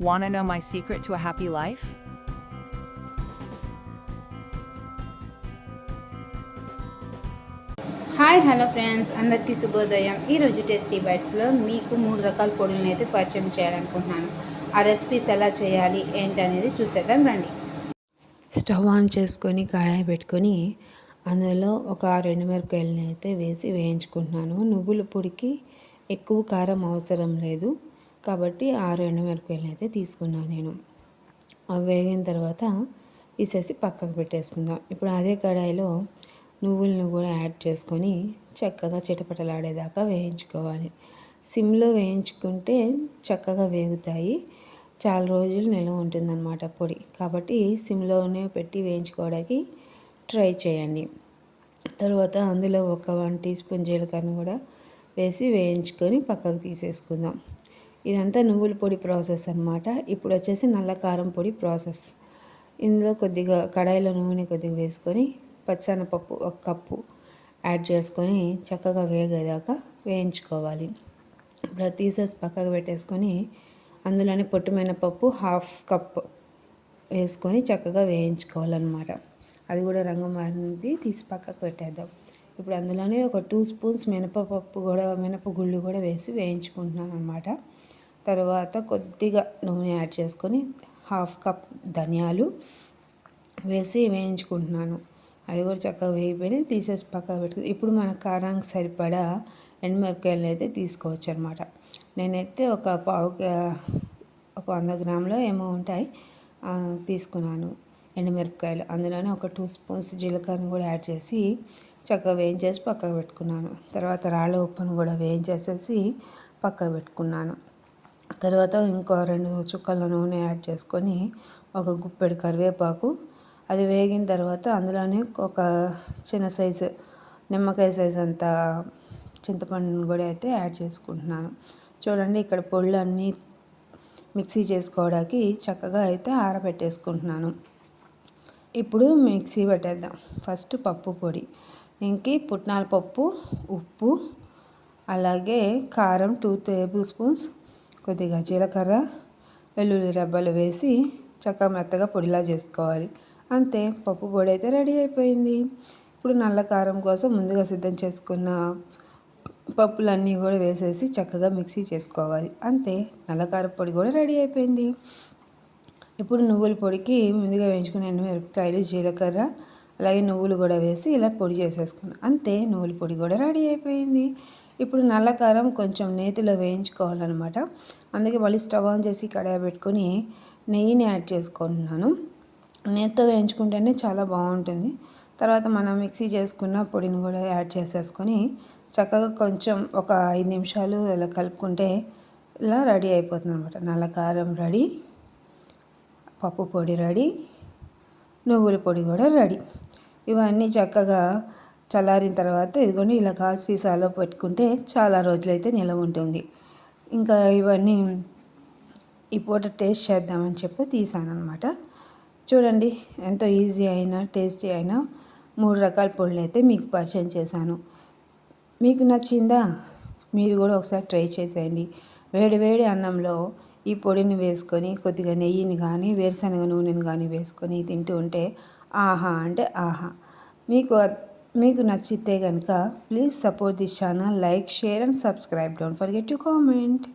Want to know my secret to a happy life? Hi hello friends అందరికీ శుభోదయం. ఈరోజు tasty బైట్స్లో మీకు మూడు రకాల పొడులను అయితే పరిచయం చేయాలనుకుంటున్నాను. ఆ రెసిపీస్ ఎలా చేయాలి ఏంటి అనేది చూసేద్దాం రండి. స్టవ్ ఆన్ చేసుకొని కడాయి పెట్టుకొని అందులో ఒక ఆరు ఎండుమిరపకాయలని అయితే వేసి వేయించుకుంటున్నాను. నువ్వుల పొడికి ఎక్కువ కారం అవసరం లేదు. కాబట్టి ఆరు ఎండుమిరపకాయలని అయితే తీసుకున్నాను నేను. అవి వేగిన తర్వాత తీసేసి పక్కకు పెట్టేసుకుందాం. ఇప్పుడు అదే కడాయిలో నువ్వులను కూడా యాడ్ చేసుకొని చక్కగా చిటపటలాడేదాకా వేయించుకోవాలి. సిమ్లో వేయించుకుంటే చక్కగా వేగుతాయి. చాలా రోజులు నిల్వ ఉంటుందన్నమాట పొడి. కాబట్టి సిమ్లోనే పెట్టి వేయించుకోవడానికి ట్రై చేయండి. తర్వాత అందులో ఒక వన్ టీ స్పూన్ జీలకర్ర కూడా వేసి వేయించుకొని పక్కకు తీసేసుకుందాం. ఇదంతా నువ్వుల పొడి ప్రాసెస్ అనమాట ఇప్పుడు వచ్చేసి నల్ల కారం పొడి ప్రాసెస్. ఇందులో కొద్దిగా కడాయిలో నూనె కొద్దిగా వేసుకొని పచ్చనపప్పు ఒక కప్పు యాడ్ చేసుకొని చక్కగా వేగేదాకా వేయించుకోవాలి. ఇప్పుడు తీసేసి పక్కకు పెట్టేసుకొని అందులోనే పొట్టుమైన పప్పు హాఫ్ కప్ వేసుకొని చక్కగా వేయించుకోవాలన్నమాట. అది కూడా రంగు మారింది తీసి పక్కకు పెట్టేద్దాం. ఇప్పుడు అందులోనే ఒక టూ స్పూన్స్ మినపపప్పు కూడా మినపగుళ్ళు కూడా వేసి వేయించుకుంటున్నాను అనమాట తర్వాత కొద్దిగా నూనె యాడ్ చేసుకొని హాఫ్ కప్ ధనియాలు వేసి వేయించుకుంటున్నాను. అవి కూడా చక్కగా వేగిపోయి తీసేసి పక్కకు పెట్టుకుని ఇప్పుడు మన కారానికి సరిపడా ఎండుమిరపకాయలు అయితే తీసుకోవచ్చు అనమాట నేనైతే ఒక పావు ఒక వంద గ్రాములో ఏమో ఉంటాయి. తీసుకున్నాను ఎండుమిరపకాయలు. అందులోనే ఒక టూ స్పూన్స్ జీలకర్రను కూడా యాడ్ చేసి చక్కగా వేయించేసి పక్కకు పెట్టుకున్నాను. తర్వాత రాళ్ళ ఉప్పును కూడా వేయించేసేసి పక్కకు పెట్టుకున్నాను. తర్వాత ఇంకో రెండు చుక్కల నూనె యాడ్ చేసుకొని ఒక గుప్పెడు కరివేపాకు. అది వేగిన తర్వాత అందులోనే ఒక చిన్న సైజు నిమ్మకాయ సైజు అంత చింతపండును కూడా అయితే యాడ్ చేసుకుంటున్నాను. చూడండి ఇక్కడ పొళ్ళు అన్నీ మిక్సీ చేసుకోవడానికి చక్కగా అయితే ఆరబెట్టేసుకుంటున్నాను. ఇప్పుడు మిక్సీ పెట్టేద్దాం. ఫస్ట్ పప్పు పొడి ఇంకి పుట్నాల పప్పు ఉప్పు అలాగే కారం టూ టేబుల్ స్పూన్స్ కొద్దిగా జీలకర్ర వెల్లుల్లి రెబ్బలు వేసి చక్కగా మెత్తగా పొడిలా చేసుకోవాలి. అంతే పప్పు పొడి అయితే రెడీ అయిపోయింది. ఇప్పుడు నల్ల కారం కోసం ముందుగా సిద్ధం చేసుకున్న పప్పులన్నీ కూడా వేసేసి చక్కగా మిక్సీ చేసుకోవాలి. అంతే నల్లకారం పొడి కూడా రెడీ అయిపోయింది. ఇప్పుడు నువ్వుల పొడికి ముందుగా వేయించుకున్న మిరపకాయలు జీలకర్ర అలాగే నువ్వులు కూడా వేసి ఇలా పొడి చేసేసుకున్నాను అంతే నువ్వుల పొడి కూడా రెడీ అయిపోయింది. ఇప్పుడు నల్ల కారం కొంచెం నేతిలో వేయించుకోవాలన్నమాట. అందుకే మళ్ళీ స్టవ్ ఆన్ చేసి కడాయి పెట్టుకొని నెయ్యిని యాడ్ చేసుకుంటున్నాను. నేతితో వేయించుకుంటేనే చాలా బాగుంటుంది. తర్వాత మనం మిక్సీ చేసుకున్న పొడిని కూడా యాడ్ చేసేసుకొని చక్కగా కొంచెం ఒక ఐదు నిమిషాలు ఇలా కలుపుకుంటే ఇలా రెడీ అయిపోతుంది అనమాట నల్ల కారం రెడీ పప్పు పొడి రెడీ నువ్వుల పొడి కూడా రెడీ. ఇవన్నీ చక్కగా చల్లారిన తర్వాత ఇదిగోండి ఇలా గాజు సీసాలో పెట్టుకుంటే చాలా రోజులైతే నిలవ ఉంటుంది. ఇంకా ఇవన్నీ ఈ పూట టేస్ట్ చేద్దామని చెప్పి తీసాను అనమాట చూడండి ఎంతో ఈజీ అయినా టేస్టీ అయినా మూడు రకాల పొడులు అయితే మీకు పరిచయం చేశాను. మీకు నచ్చిందా? మీరు కూడా ఒకసారి ట్రై చేసేయండి. వేడి వేడి అన్నంలో ఈ పొడిని వేసుకొని కొద్దిగా నెయ్యిని కానీ వేరుశనగ నూనెని కానీ వేసుకొని తింటూ ఉంటే ఆహా అంటే ఆహా. మీకు మీకు నచ్చితే కనుక please support this channel like share and subscribe don't forget to comment